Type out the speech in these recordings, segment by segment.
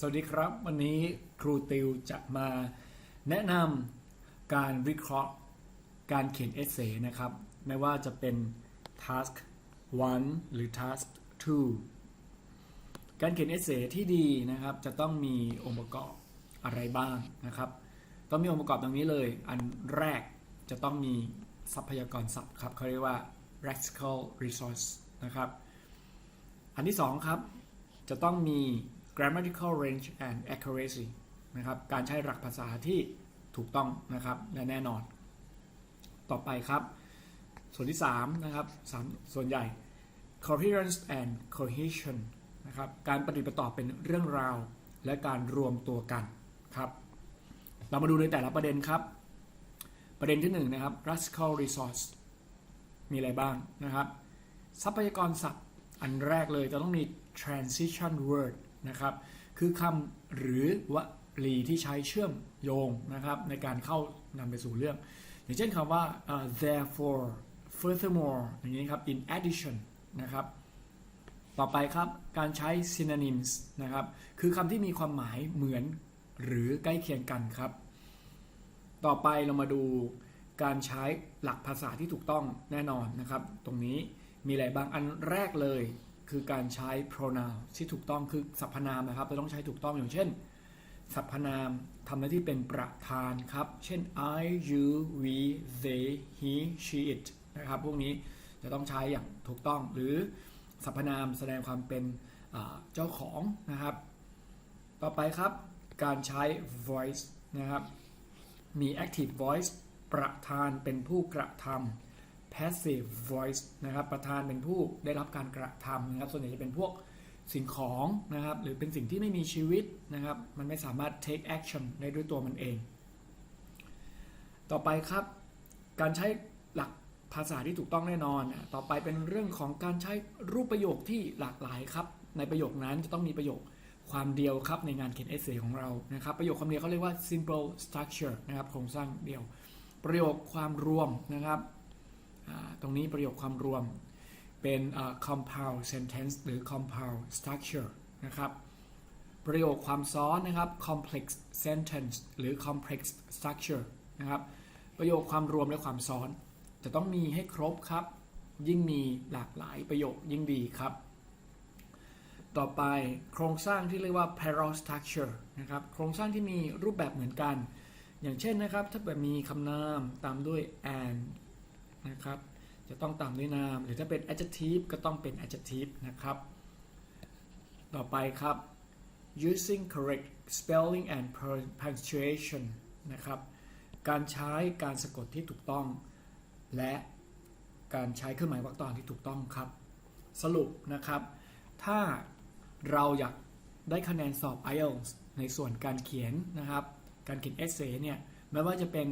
สวัสดีครับ วันนี้ครูติวจะมาแนะนำการวิเคราะห์การเขียนเอเซนะครับ ไม่ว่าจะเป็น task 1 หรือ task 2 การเขียนเอเซที่ดีนะครับ จะต้องมีองค์ประกอบอะไรบ้างนะครับ ต้องมีองค์ประกอบดังนี้เลย อันแรกจะต้องมีทรัพยากรศัพท์ครับเขาเรียกว่า lexical resource นะครับ อันที่สองครับ จะต้องมี grammatical range and accuracy นะครับการใช้หลักภาษาที่ถูกต้องนะครับและแน่นอน ต่อไปครับ ส่วนที่ 3 นะครับสามส่วนใหญ่ coherence and cohesion นะครับการปฏิบัติต่อเป็นเรื่องราว และการรวมตัวกันครับ เรามาดูในแต่ละประเด็นครับ ประเด็นที่1นะครับ lexical resource มีอะไรบ้างนะครับ ทรัพยากรศัพท์อันแรกเลยจะต้องมี transition word นะครับ คือคำหรือวลีที่ใช้เชื่อมโยงนะครับในการเข้านำไปสู่เรื่อง อย่างเช่นคำว่าเอ่อ therefore furthermore อย่างนี้ครับ in addition นะครับ ต่อไปครับการใช้ synonyms นะครับ คือคำที่มีความหมายเหมือนหรือใกล้เคียงกันครับ ต่อไปเรามาดูการใช้หลักภาษาที่ถูกต้องแน่นอนนะครับ ตรงนี้มีอะไรบางอันแรกเลย คือการใช้ pronoun ที่ถูกต้องคือสรรพนามนะครับเราต้องใช้ถูกต้องอย่างเช่นสรรพนามทำหน้าที่เป็นประธานครับ เช่น I you we they he she it นะครับ พวกนี้จะต้องใช้อย่างถูกต้อง หรือสรรพนามแสดงความเป็นเจ้าของนะครับ ต่อไปครับ การใช้ voice นะครับ มี active voice ประธานเป็นผู้กระทำ passive voice นะครับประธานเป็นผู้ได้รับการกระทำนะครับส่วนใหญ่จะเป็นพวกสิ่งของนะครับหรือเป็นสิ่งที่ไม่มีชีวิตนะครับมันไม่สามารถ take action ได้ด้วยตัวมันเอง ต่อไปครับ การใช้หลักภาษาที่ถูกต้องแน่นอน ต่อไปเป็นเรื่องของการใช้รูปประโยคที่หลากหลายครับ ในประโยคนั้นจะต้องมีประโยคความเดียวครับในงานเขียนเอเซของเรานะครับประโยคความเดียวเขาเรียกว่า simple structure นะครับโครงสร้างเดียว ประโยคความรวมนะครับ ตรงนี้ประโยคความรวมเป็น compound sentence หรือ compound structure นะครับ ประโยคความซ้อนนะครับ complex sentence หรือ complex structure นะครับ ประโยคความรวมและความซ้อน จะต้องมีให้ครบครับ ยิ่งมีหลากหลายประโยคยิ่งดีครับ ต่อไปโครงสร้างที่เรียกว่า parallel structure นะครับ โครงสร้างที่มีรูปแบบเหมือนกัน อย่างเช่นนะครับ ถ้าแบบมีคำนามตามด้วย and นะครับ จะต้องตามด้วยนาม หรือถ้าเป็น adjective ก็ต้องเป็น adjective นะครับ ต่อไปครับ using correct spelling and punctuation นะครับ การใช้การสะกดที่ถูกต้อง และการใช้เครื่องหมายวรรคตอนที่ถูกต้องครับ สรุปนะครับ ถ้าเราอยากได้คะแนนสอบ IELTS ในส่วนการเขียนนะครับ การเขียน essay เนี่ย ไม่ว่าจะเป็น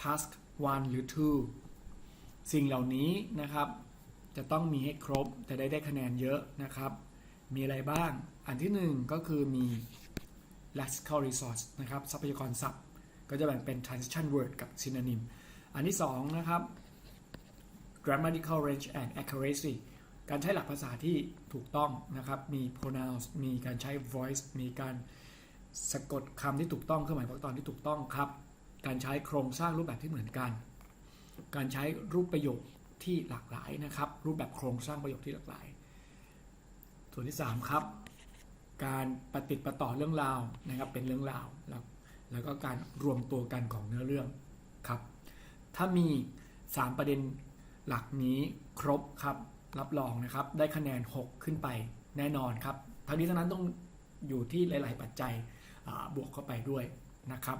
task 1 หรือ 2 สิ่งเหล่านี้นะครับ จะต้องมีให้ครบจะได้ได้คะแนนเยอะนะครับ มีอะไรบ้าง อันที่หนึ่งก็คือมี lexical resource นะครับ ทรัพยากรศัพท์ ก็จะแบ่งเป็น transition word กับ synonym อันที่สองนะครับ grammatical range and accuracy การใช้หลักภาษาที่ถูกต้องนะครับ มี pronouns มีการใช้ voice มีการสะกดคำที่ถูกต้องเครื่องหมายวรรคตอนที่ถูกต้องครับ การใช้โครงสร้างรูปแบบที่เหมือนกัน การใช้รูปประโยคที่หลากหลายนะครับ รูปแบบโครงสร้างประโยคที่หลากหลาย ส่วนที่ 3 ครับ การปฏิดประต่อเรื่องราวนะครับเป็นเรื่องราวแล้วแล้วก็การรวมตัวกันของเนื้อเรื่องครับ ถ้ามี 3 ประเด็นหลักนี้ครบครับ รับรองนะครับ ได้คะแนน 6 ขึ้นไปแน่นอนครับทั้งนี้ทั้งนั้นต้องอยู่ที่หลาย ๆ ปัจจัยบวกเข้าไปด้วยนะครับ